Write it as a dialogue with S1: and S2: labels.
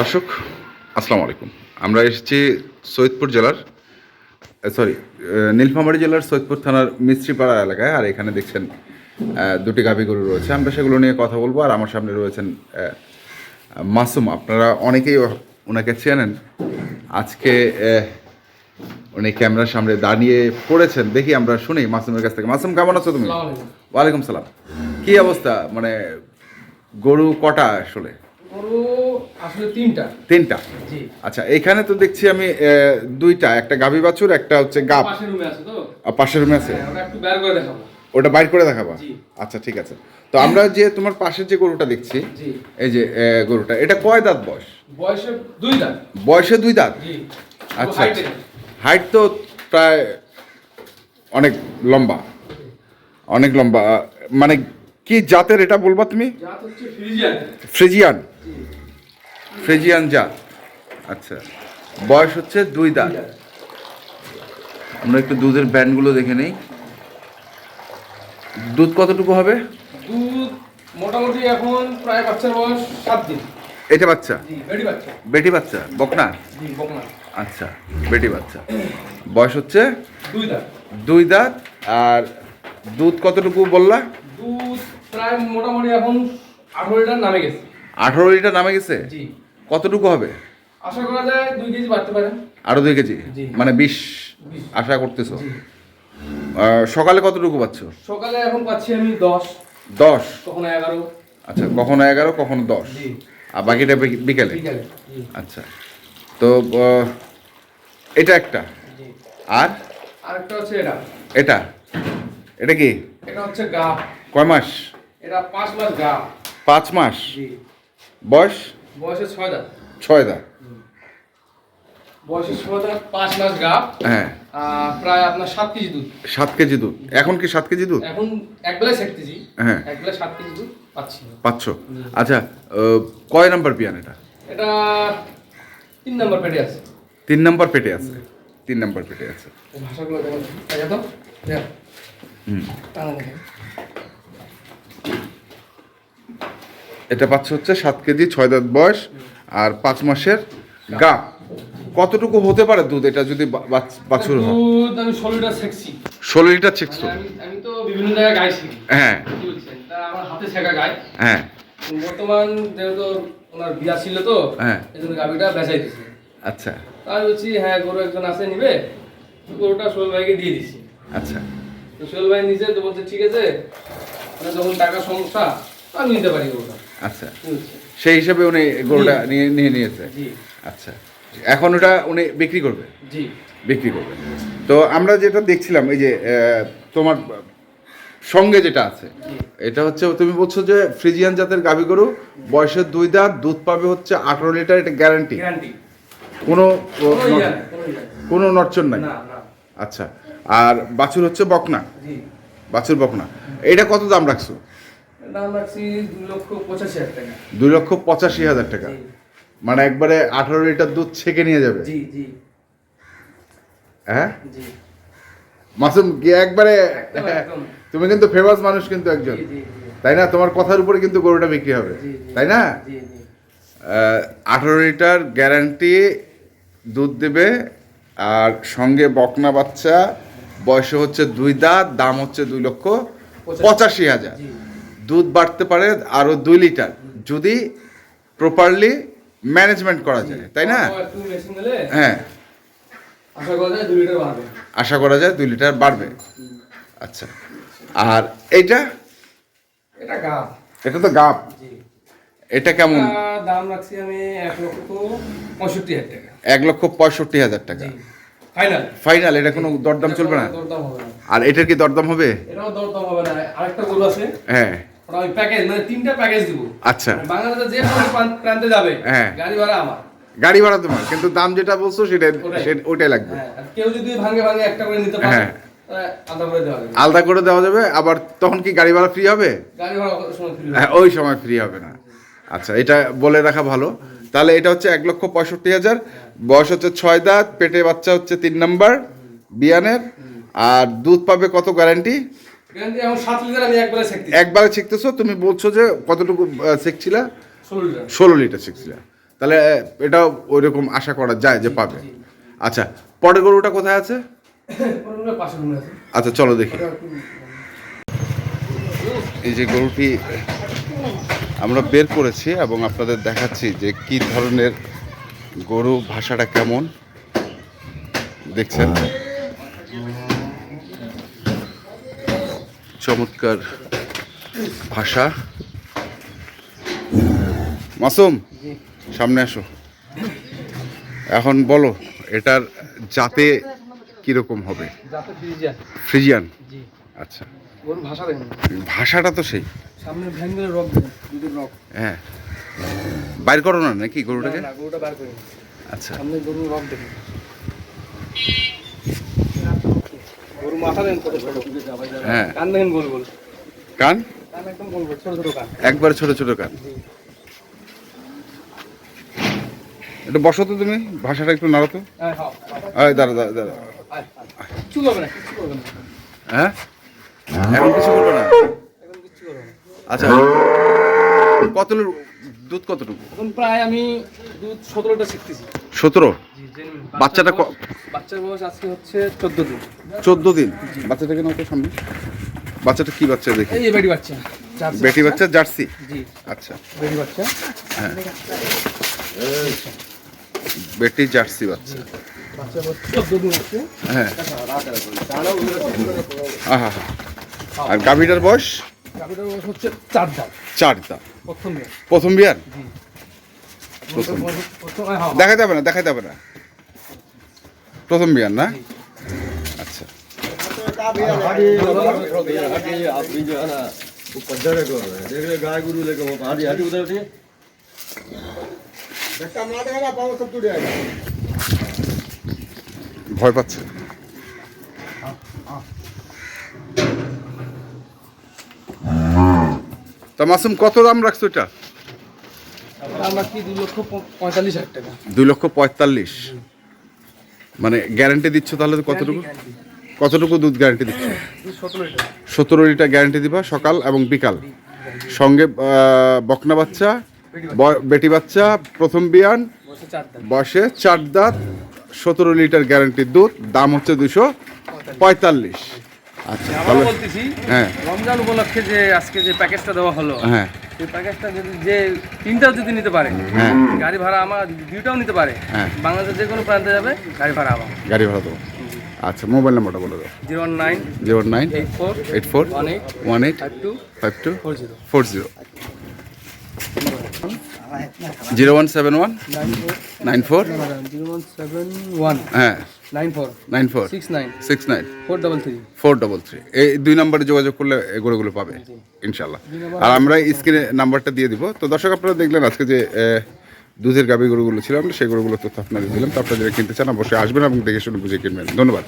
S1: দর্শক আসসালামু আলাইকুম। আমরা এসেছি সৈয়দপুর জেলার সরি নীলফামারী জেলার সৈয়দপুর থানার মিস্ত্রিপাড়া এলাকায় আর এখানে দেখছেন দুটি গাভী গরু রয়েছে। আমরা সেগুলো নিয়ে কথা বলব আর আমার সামনে রয়েছেন মাসুম। আপনারা অনেকেই ওনাকে চেনেন। আজকে উনি ক্যামেরার সামনে দাঁড়িয়ে পড়েছেন। দেখি আমরা শুনি মাসুমের কাছ থেকে। মাসুম কেমন আছো তুমি? ওয়ালাইকুম সালাম। কি অবস্থা? মানে গরু কটা আসলে?
S2: গরু আসলে তিনটা।
S1: তিনটা? আচ্ছা এখানে তো দেখছি আমি দুইটা একটা গাভী বাছুর একটা হচ্ছে গাব।
S2: পাশের রুমে আছে তো?
S1: আর পাশের রুমে আছে?
S2: হ্যাঁ, ওটা একটু বের করে দেখাবো।
S1: ওটা বাইর করে দেখাবা? আচ্ছা ঠিক আছে। তো আমরা যে তোমার পাশের যে গরুটা দেখছি এই যে গরুটা এটা কয় দাঁত বয়স?
S2: বয়সে দুই দাঁত।
S1: বয়সে দুই দাঁত? আচ্ছা
S2: হাইট
S1: তো প্রায় অনেক লম্বা। অনেক লম্বা। মানে কি জাতের এটা বলবা তুমি?
S2: ফ্রিজিয়ান।
S1: ফ্রিজিয়ান। ফ্রিজিয়ান জাত আচ্ছা বয়স হচ্ছে দুই দাঁত। আমরা একটু দুধের ব্যান্ডগুলো দেখে নেই। দুধ কতটুকু হবে?
S2: দুধ মোটামুটি এখন প্রায় বাচ্চার বয়স সাত দিন।
S1: এটা বাচ্চা? বেটি বাচ্চা। বকনা?
S2: বকনা।
S1: আচ্ছা বেটি বাচ্চা। বয়স হচ্ছে?
S2: দুই দাঁত।
S1: দুই দাঁত। আর দুধ কতটুকু বললা?
S2: দুধ প্রায় মোটামুটি এখন আঠারো লিটার নামে গেছে।
S1: আঠারো লিটার নামে গেছে?
S2: জি।
S1: কতটুকু হবে?
S2: আশা করা যায় দুই কেজি বাড়তে পারে।
S1: আরও দুই কেজি? মানে বিশ। আশা করতেছো? সকালে কতটুকু পাচ্ছ?
S2: সকালে এখন পাচ্ছি আমি দশ।
S1: দশ?
S2: কখনো এগারো।
S1: আচ্ছা কখনো এগারো কখনো দশ? আর বাকিটা বিকেলে? আচ্ছা। তো এটা একটা। আর?
S2: আরেকটা হচ্ছে এটা।
S1: এটা? এটা কি?
S2: এটা হচ্ছে গাপ
S1: কয় মাস?
S2: এটা পাঁচ মাস গাপ
S1: পাঁচ মাস? বয়স?
S2: বয়সে ছয় দাঁত।
S1: ছয় দাঁত।
S2: বয়সে ছয় দাঁত পাঁচ মাস গাপ
S1: হ্যাঁ।
S2: প্রায় আপনার সাত কেজি দুধ।
S1: সাত কেজি দুধ। এখন কি সাত কেজি দুধ?
S2: এখন এক বেলায় ষাট কেজি।
S1: হ্যাঁ।
S2: এক বেলায় সাত কেজি দুধ পাচ্ছি।
S1: পাচ্ছ? আচ্ছা কয় নাম্বার পিয়ান এটা?
S2: এটা তিন নম্বর পেটে আছে।
S1: তিন নাম্বার পেটে আছে। তিন নাম্বার পেটে আছে।
S2: ভাষাগুলো দেখো তো
S1: হুম।
S2: টানা দেখে
S1: এটা পাচ্ছ হচ্ছে সাত কেজি ছয় দাঁত বয়স আর পাঁচ মাসের গা। কতটুকু হতে পারে দুধ? এটা যদি বাছুর হয়।
S2: ষোলো লিটার শেখছি
S1: ষোলো লিটার ছিক্স
S2: আমি তো বিভিন্ন জায়গায় গাই শিখি
S1: হ্যাঁ।
S2: আমার হাতে শেখা গায়
S1: হ্যাঁ।
S2: বর্তমান যেহেতু ওনার বিয়া ছিল তো
S1: হ্যাঁ।
S2: এই জন্য গাভিটা বেচাই দিছে
S1: আচ্ছা
S2: আমি বলছি হ্যাঁ গরু একজন আছে নিবে। গরুটা সোহেল ভাইকে দিয়ে দিছি।
S1: আচ্ছা।
S2: তো সোহেল ভাই নিচে তো বলছে ঠিক আছে যখন টাকার সমস্যা আমি নিতে পারি গরুটা।
S1: আচ্ছা। সেই হিসাবে উনি গরুটা নিয়ে নিয়ে নিয়েছে। আচ্ছা। এখন ওটা উনি বিক্রি করবে?
S2: জি।
S1: বিক্রি করবে। তো আমরা যেটা দেখছিলাম এই যে তোমার সঙ্গে যেটা আছে এটা হচ্ছে তুমি বলছো যে ফ্রিজিয়ান জাতের গাভী গরু বয়সের দুই দাঁত দুধ পাবে হচ্ছে আঠারো লিটার এটা গ্যারান্টি কোনো
S2: কোনো ইয়া নেই,
S1: আচ্ছা। আর বাছুর হচ্ছে বকনা? বাছুর বকনা। এটা কত দাম রাখছো?
S2: দাম রাখছি দুই লক্ষ পঁচাশি হাজার টাকা।
S1: দুই লক্ষ পঁচাশি হাজার টাকা। মানে একবারে আঠারো লিটার দুধ ছেঁকে নিয়ে যাবে?
S2: জি জি।
S1: হ্যাঁ?
S2: জি।
S1: মাসুম কি একবারে
S2: একদম।
S1: তুমি কিন্তু ফেমাস মানুষ কিন্তু একজন। তাই না? তোমার কথার উপরে কিন্তু গরুটা বিক্রি হবে। তাই না? আঠারো লিটার গ্যারান্টি দুধ দেবে আর সঙ্গে বকনা বাচ্চা বয়স হচ্ছে দুই দাঁত দাম হচ্ছে দুই লক্ষ
S2: পঁচাশি।
S1: হাজার। দুধ বাড়তে পারে আরও দুই লিটার যদি প্রপারলি ম্যানেজমেন্ট করা যায় তাই না? হ্যাঁ।
S2: আশা করা যায় দুই লিটার বাড়বে।
S1: আচ্ছা। আর এইটা?
S2: এটা
S1: এটা তো গাপ এটা কেমন?
S2: দাম রাখছি আমি এক লক্ষ পঁয়ষট্টি হাজার টাকা।
S1: এক লক্ষ পঁয়ষট্টি হাজার টাকা।
S2: ফাইনাল
S1: ফাইনাল এটা কোনো দরদাম চলবে না?
S2: না।
S1: আর এটার কি দরদাম হবে?
S2: এটাও দরদাম হবে না। আরেকটা গরু আছে।
S1: হ্যাঁ।
S2: ওটা আমি প্যাকেজ মানে তিনটা প্যাকেজ দিব।
S1: আচ্ছা।
S2: মানে বাংলাদেশে যে প্রান্তে যাবে
S1: হ্যাঁ।
S2: গাড়ি ভাড়া আমার।
S1: গাড়ি ভাড়া তোমার কিন্তু দাম যেটা বলছো সেটা
S2: ওটাই।
S1: লাগবে।
S2: হ্যাঁ কেউ যদি ভাঙে ভাঙে একটা করে নিতে পারে
S1: হ্যাঁ।
S2: আলাদা করে দেওয়া যাবে।
S1: আবার তখন কি গাড়ি ভাড়া ফ্রি হবে?
S2: কত সময় ফ্রি
S1: হ্যাঁ ওই সময় ফ্রি হবে না। আচ্ছা এটা বলে রাখা ভালো। তাহলে এটা হচ্ছে এক লক্ষ পঁয়ষট্টি হাজার। বয়স হচ্ছে ছয় দাঁত পেটে বাচ্চা হচ্ছে তিন নাম্বার বিয়ানের। আর দুধ পাবে কত গ্যারান্টি
S2: একবারে
S1: শিখতেছো তুমি বলছো যে কতটুকু শিখছিলা?
S2: ষোলো লিটার।
S1: শিখছিলা। তাহলে এটা ওই রকম আশা করা যায় যে পাবে। আচ্ছা পরের গরুটা কোথায় আছে? আচ্ছা চলো দেখি। এই যে গরুটি আমরা বের করেছি এবং আপনাদের দেখাচ্ছি যে কি ধরনের গরু ভাষাটা কেমন। দেখছেন? চমৎকার ভাষা। মাসুম সামনে আসো। এখন বলো এটার জাতে কীরকম হবে? ফ্রিজিয়ান। আচ্ছা। ভাষাটা তো সেই। হ্যাঁ। বাইর করো না নাকি গরুটাকে? আচ্ছা।
S2: ছোট? কান
S1: একবার ছোট ছোট কান। এটা বসো তো তুমি? ভাষাটা একটু নাড়ো তো
S2: হ্যাঁ হ্যাঁ।
S1: আয় দাঁড়া দাঁড়া হ্যাঁ? এখন কিছু করবে না? আচ্ছা। কত দুধ কতটুকু?
S2: এখন প্রায় আমি দুধ সতেরোটা শিখতেছি।
S1: সতেরো? বাচ্চাটা ক-
S2: বাচ্চার বয়স আজকে হচ্ছে চোদ্দ দিন।
S1: চোদ্দ দিন? বাচ্চাটাকে নাও তো সামনে? বাচ্চাটা কি বাচ্চা দেখি?
S2: এই যে বেটি বাচ্চা জার্সি।
S1: বেটি বাচ্চা জার্সি?
S2: জি।
S1: আচ্ছা।
S2: বেটি বাচ্চা।
S1: হ্যাঁ। বেটি জার্সি বাচ্চা।
S2: বাচ্চার বয়স চোদ্দ দিন আছে
S1: হ্যাঁ। আহা। হা আর গাভীটার বয়স?
S2: গাভিটার বয়স হচ্ছে চার দাঁত।
S1: চার দাঁত।
S2: প্রথম দিন
S1: প্রথম বিয়ার
S2: জি
S1: প্রথম।
S2: প্রথম হ্যাঁ
S1: দেখা যাবে না দেখা যাবে না প্রথম বিয়ার না আচ্ছা
S3: गाय गुरु लेके वो हाडी हाडी उधर उठिए धक्का मार देगा ना पाँव सब टूट जाएगा
S1: ভয় পাচ্ছে তা মাসুম কত দাম রাখছো এটা? দুই লক্ষ পঁয়তাল্লিশ মানে গ্যারান্টি দিচ্ছ তাহলে কতটুকু? কতটুকু দুধ গ্যারান্টি দিচ্ছ?
S2: সতেরো লিটার।
S1: গ্যারান্টি দিবা সকাল এবং বিকাল। সঙ্গে বকনা বাচ্চা বেটি বাচ্চা প্রথম বিয়ান
S2: বয়সে চার দাঁত।
S1: সতেরো লিটার গ্যারান্টির দুধ দাম হচ্ছে দুশো পঁয়তাল্লিশ। আচ্ছা
S2: আমরা বলতেছি
S1: হ্যাঁ।
S2: রমজান উপলক্ষে যে আজকে যে প্যাকেজটা দেওয়া হলো
S1: হ্যাঁ।
S2: সেই প্যাকেজটা যদি যে তিনটাও যদি নিতে পারে
S1: হ্যাঁ।
S2: গাড়ি ভাড়া আমার দুইটাও নিতে পারে
S1: হ্যাঁ।
S2: বাংলাদেশের যে কোনো প্রান্তে যাবে গাড়ি ভাড়া আমার।
S1: গাড়ি ভাড়া দেবো। আচ্ছা মোবাইল নাম্বারটা বলে দাও।
S2: Zero
S1: nine zero
S2: nine eight
S1: four eight
S2: four one
S1: eight one
S2: eight five
S1: two five
S2: two four
S1: zero. Four zero. Zero one seven
S2: one? Nine
S1: four? Nine
S2: zero one seven one.
S1: হ্যাঁ।
S2: Nine four.
S1: Nine four.
S2: Six nine.
S1: Six nine.
S2: Four double three.
S1: Four double three. এই দুই নম্বরে যোগাযোগ করলে এগুলোগুলো পাবে ইনশাল্লাহ আর আমরা স্ক্রিনে নাম্বারটা দিয়ে দিব। তো দর্শক আপনারা দেখলেন আজকে যে দুধের গাভী গরুগুলো ছিল আমরা সেই গরুগুলো তথ্য আপনাদের দিলাম। তো আপনারা যারা কিনতে চান অবশ্যই আসবেন এবং দেখে শুনে বুঝে কিনবেন। ধন্যবাদ।